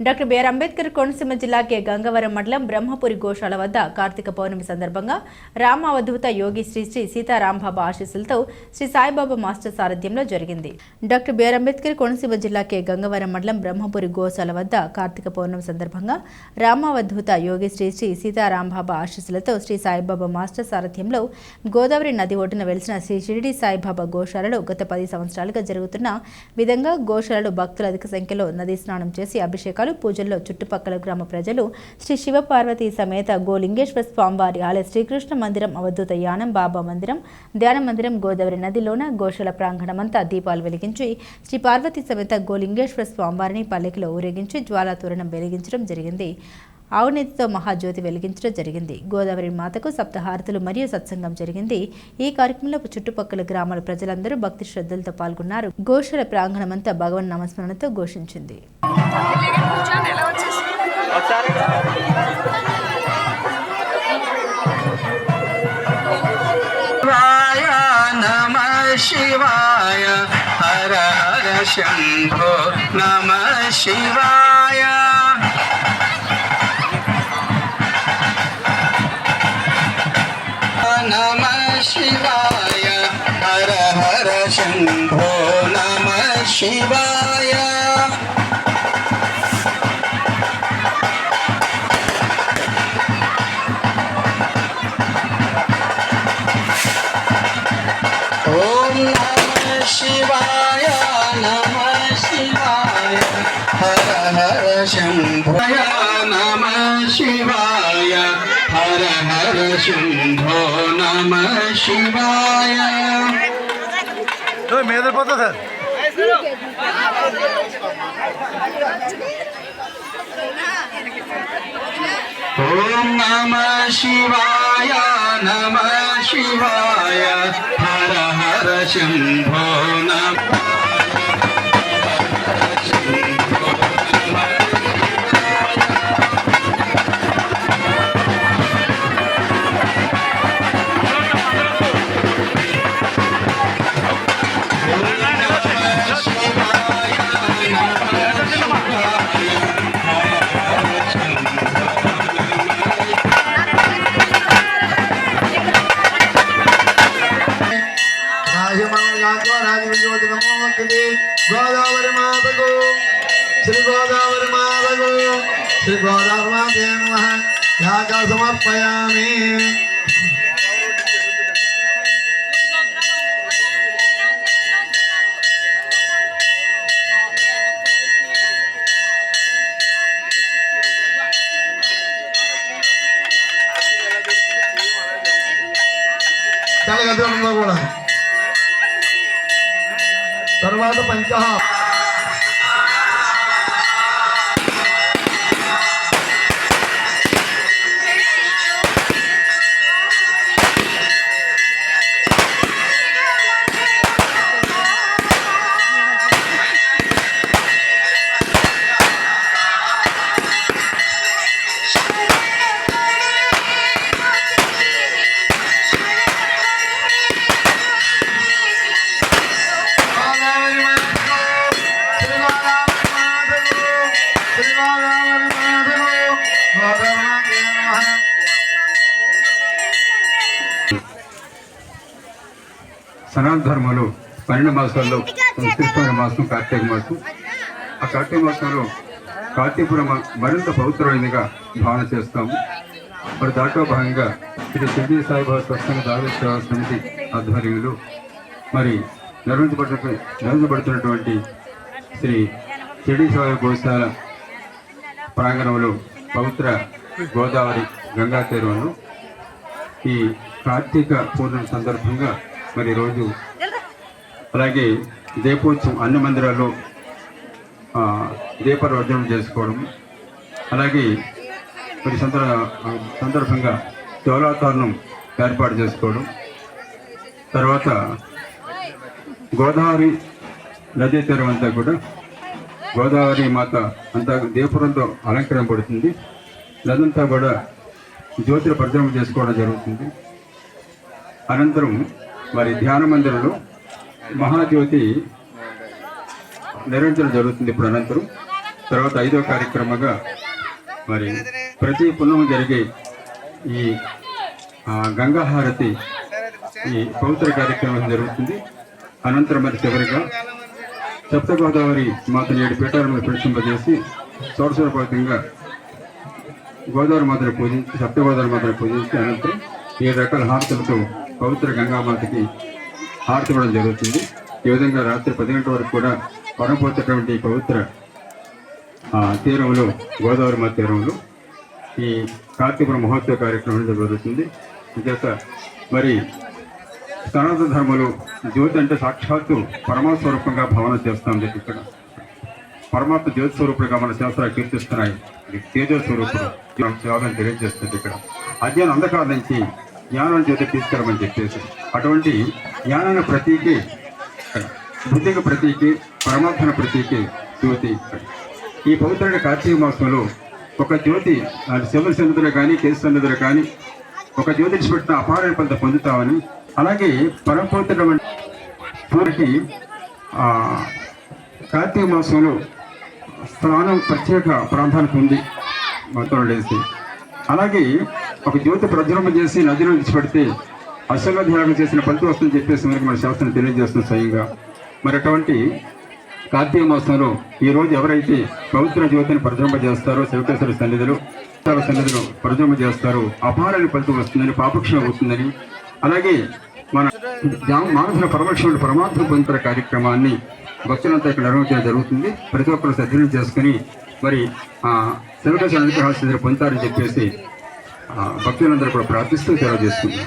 Doctor BR Ambedkar Konaseema జిల్లా K Gangavaram మండలం బ్రహ్మపురి గోశాల వద్ద కార్తీక పౌర్ణమి సందర్భంగా రామ అవధూత యోగి శ్రీ శ్రీ సీతారాంబాబా ఆశీస్సులతో శ్రీ సాయిబాబా మాస్టర్ సారథ్యంలో జరిగింది. డాక్టర్ బిఆర్ అంబేద్కర్ కోనసీమ జిల్లా కె గంగవరం మండలం బ్రహ్మపురి గోశాల వద్ద కార్తీక పౌర్ణమి సందర్భంగా రామావధూత యోగి శ్రీ శ్రీ సీతారాంబాబా ఆశీస్సులతో శ్రీ సాయిబాబా మాస్టర్ సారథ్యంలో గోదావరి నది ఒడ్డున వెలిసిన శ్రీ షిరిడి సాయిబాబా గోశాలలో గత పది సంవత్సరాలుగా జరుగుతున్న విధంగా గోశాలలో భక్తులు అధిక సంఖ్యలో నదీ స్నానం చేసి అభిషేకాలు పూజల్లో చుట్టుపక్కల గ్రామ ప్రజలు శ్రీ శివపార్వతి సమేత గోలింగేశ్వర స్వామివారి ఆలయ శ్రీకృష్ణ మందిరం అవధూత యానం బాబా మందిరం ధ్యాన మందిరం గోదావరి నదిలోన గోశాల ప్రాంగణమంతా దీపాలు వెలిగించి శ్రీ పార్వతి సమేత గోలింగేశ్వర స్వామివారిని పల్లకిలో ఊరేగించి జ్వాలాతోరణం వెలిగించడం జరిగింది. ఆవునేతితో మహాజ్యోతి వెలిగించడం జరిగింది. గోదావరి మాతకు సప్తహారతులు మరియు సత్సంగం జరిగింది. ఈ కార్యక్రమంలో చుట్టుపక్కల గ్రామాల ప్రజలందరూ భక్తి శ్రద్ధలతో పాల్గొన్నారు. గోశాల ప్రాంగణమంతా భగవన్ నామస్మరణతో ఘోషించింది. शिवाय हर हर शम्भो नमः शिवाय। नमः शिवाय हर हर शम्भो नमः शिवाय। శివాయ హర హర శంభో నమ శివాయ హర హర శంభో నమ శివాయ మేదర్ పోతా సార్. ఓం నమ శివాయ నమ శివాయ హర హర శంభో నమ శ్రీ గోదావరి మాతే నమ యాగ సమర్పయామి చాలా గతంలో కూడా తర్వాత పంచహ సనాతన ధర్మంలో పన్నెండు మాసాల్లో క్రిస్మస్ మాసం కార్తీక మాసం. ఆ కార్తీక మాసంలో కార్తీపురం మరింత పవిత్రమైనదిగా భావన చేస్తాము. మరి దాంట్లో భాగంగా శ్రీ షిర్డీ సాయిబాబా స్వస్థంగా దావేశ్వర సమితి ఆధ్వర్యంలో మరి నిర్వహించబడుతు నిర్వహించబడుతున్నటువంటి శ్రీ షిర్డీ సాయి గోశాల ప్రాంగణంలో పవిత్ర గోదావరి గంగా తీరంలో ఈ కార్తీక పూర్ణిమ సందర్భంగా మరి రోజు అలాగే దీపోత్సవం అన్ని మందిరాల్లో ఆ, దీపారాధన చేసుకోవడం. అలాగే మరి సందర్ సందర్భంగా జ్వాలాతరణం ఏర్పాటు చేసుకోవడం. తర్వాత గోదావరి నదీ తీరం అంతా కూడా గోదావరి మాత అంతా దీపురంతో అలంకరింపబడుతుంది. నదంతా కూడా జ్యోతుల ప్రజలు చేసుకోవడం జరుగుతుంది. అనంతరం మరి ధ్యాన మందిరంలో మహాజ్యోతి నిర్వహించడం జరుగుతుంది ఇప్పుడు అనంతరం. తర్వాత ఐదో కార్యక్రమంగా మరి ప్రతి పుణ్యం జరిగే ఈ గంగాహారతి ఈ పవిత్ర కార్యక్రమం జరుగుతుంది. అనంతరం మరి చివరిగా సప్త గోదావరి మాతను ఏడు పీఠాలను ప్రతింపజేసి షోడశోపవితంగా గోదావరి మాతను పూజించి సప్త గోదావరి మాతను పూజించి అనంతరం ఏడు రకాల హారతులతో పవిత్ర గంగామాతకి హారతి ఇవ్వడం జరుగుతుంది. ఈ విధంగా రాత్రి పది గంటల వరకు కూడా పరమపోతున్నటువంటి పవిత్ర ఆ, తీరంలో గోదావరి మా తీరంలో ఈ కార్తీపుర మహోత్సవ కార్యక్రమం జరుగుతుంది. చేత మరి సనాతన ధర్మలు జ్యోతి అంటే సాక్షాత్తు పరమస్వరూపంగా భావన చేస్తాం ఇక్కడ. పరమాత్మ జ్యోతి స్వరూపుడుగా మన శాస్త్రాలు కీర్తిస్తున్నాయి. తేజస్వరూపుడు. యోగం తెలియజేస్తుంది ఇక్కడ. అధ్యయనం అంధకారం నుంచి జ్ఞానం చేత తీసుకురమని చెప్పేసి అటువంటి జ్ఞానాన్ని ప్రతీకి ఇక్కడ బుద్ధికి ప్రతీకి పరమాత్మన ప్రతీకి జ్యోతి ఈ పవిత్రమైన కార్తీక మాసంలో ఒక జ్యోతి అది శివ సన్నిధిలో కానీ కేసు సన్నిధిలో కానీ ఒక జ్యోతి పెట్టిన అపార ఫలిత పొందుతామని అలాగే పరమపవిత్రమైన పూరికి కార్తీక మాసంలో స్నానం ప్రత్యేక ప్రాధాన్యత ఉంది. మొత్తం అలాగే ఒక జ్యోతి ప్రజ్వలం చేసి నదిలో విడిచిపెడితే అశ్వమధ్యాగం చేసిన ఫలితం వస్తుందని చెప్పేసి మనకి మన శాస్త్రం తెలియజేస్తుంది స్వయంగా. మరి అటువంటి కార్తీక మాసంలో ఈ రోజు ఎవరైతే పవిత్ర జ్యోతిని ప్రజ్వలింప చేస్తారో శివకేశ్వర సన్నిధులు సన్నిధులు ప్రజ్వలింప చేస్తారో అపారాన్ని ఫలితం వస్తుందని పాపక్షణం అవుతుందని అలాగే మన జా- మానసుల పరమక్షుడు పరమాత్మ పొందుతున్న కార్యక్రమాన్ని భక్తులంతా ఇక్కడ నిర్వహించడం జరుగుతుంది. ప్రతి ఒక్కరు సద్వినియోగం చేసుకుని మరి శివకేశ్వర అనుగ్రహాలు పొందుతారని చెప్పేసి భక్తులందరూ కూడా ప్రార్థిస్తూ తెలియజేస్తుంది